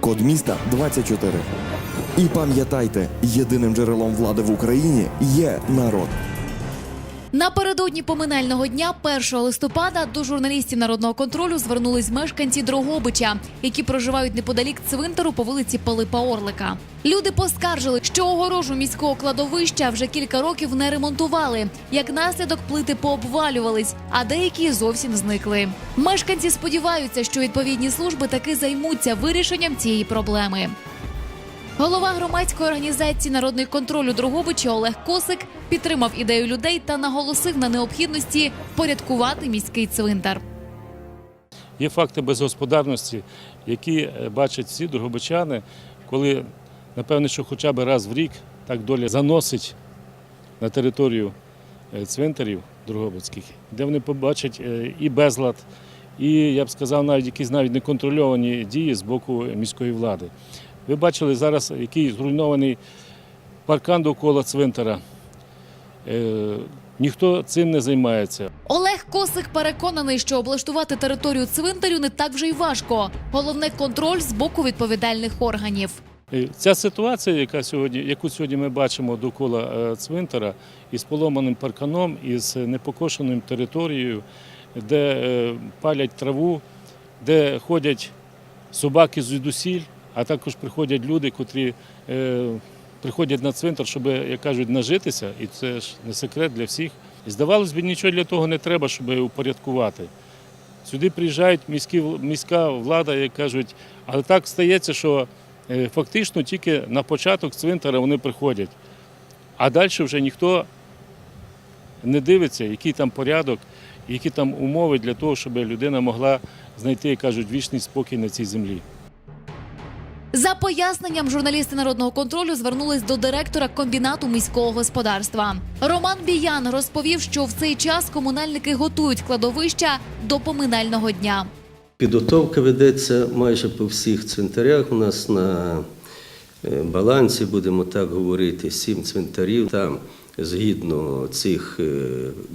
Код міста 24. І пам'ятайте, єдиним джерелом влади в Україні є народ. Напередодні поминального дня 1 листопада до журналістів народного контролю звернулись мешканці Дрогобича, які проживають неподалік цвинтару по вулиці Пилипа Орлика. Люди поскаржили, що огорожу міського кладовища вже кілька років не ремонтували. Як наслідок плити пообвалювались, а деякі зовсім зникли. Мешканці сподіваються, що відповідні служби таки займуться вирішенням цієї проблеми. Голова громадської організації Народний контроль у Дрогобичі Олег Косик підтримав ідею людей та наголосив на необхідності порядкувати міський цвинтар. Є факти безгосподарності, які е, бачать всі другобичани, коли, напевне, що хоча б раз в рік так доля заносить на територію е, цвинтарів Другобицьких, де вони побачать е, і безлад, і, я б сказав, навіть якісь навіть неконтрольовані дії з боку міської влади. Ви бачили зараз, який зруйнований паркан довкола цвинтара. Е, Ніхто цим не займається. Олег Косик переконаний, що облаштувати територію цвинтарю не так вже й важко. Головне контроль з боку відповідальних органів. Е, Ця ситуація, яка сьогодні, яку сьогодні ми бачимо довкола е, цвинтара, із поломаним парканом, із непокошеною територією, де е, палять траву, де ходять собаки звідусіль, а також приходять люди, котрі е, приходять на цвинтар, щоб, як кажуть, нажитися, і це ж не секрет для всіх. І здавалось би, нічого для того не треба, щоб упорядкувати. Сюди приїжджають міські, міська влада, як кажуть, але так стається, що е, фактично тільки на початок цвинтара вони приходять. А далі вже ніхто не дивиться, який там порядок, які там умови для того, щоб людина могла знайти, як кажуть, вічний спокій на цій землі. За поясненням журналісти народного контролю звернулись до директора комбінату міського господарства. Роман Біян розповів, що в цей час комунальники готують кладовища до поминального дня. Підготовка ведеться майже по всіх цвинтарях. У нас на е, балансі, будемо так говорити, сім цвинтарів. Там згідно цих е,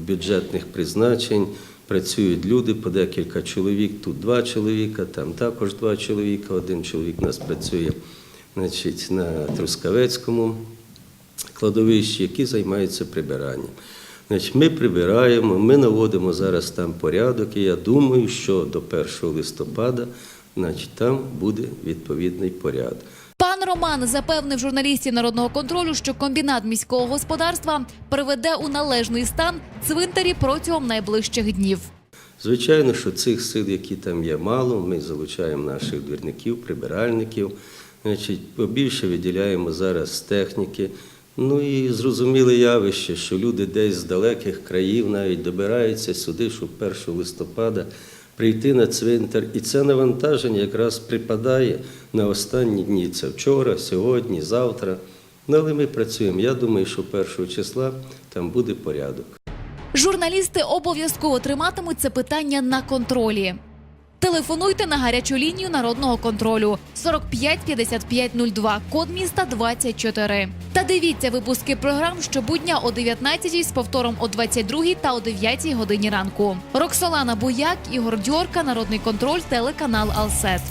бюджетних призначень працюють люди по декілька чоловік. Тут два чоловіка, там також два чоловіка. Один чоловік у нас працює значить, на Трускавецькому кладовищі, які займаються прибиранням. Значить, ми прибираємо, ми наводимо зараз там порядок, і я думаю, що до 1 листопада значить, там буде відповідний порядок. Роман запевнив журналістів народного контролю, що комбінат міського господарства приведе у належний стан цвинтарі протягом найближчих днів. Звичайно, що цих сил, які там є, мало. Ми залучаємо наших двірників, прибиральників. Значить, побільше виділяємо зараз техніки. Ну і зрозуміле явище, що люди десь з далеких країв навіть добираються сюди, щоб 1 листопада прийти на цвинтар. І це навантаження якраз припадає на останні дні. Це вчора, сьогодні, завтра. Ну, але ми працюємо. Я думаю, що 1 числа там буде порядок. Журналісти обов'язково триматимуть це питання на контролі. Телефонуйте на гарячу лінію народного контролю 45 55 02, код міста 24. Та дивіться випуски програм щобудня о 19 з повтором о 22 та о 9 годині ранку. Роксолана Буяк, Ігор Дьорка, Народний контроль, телеканал Алсет.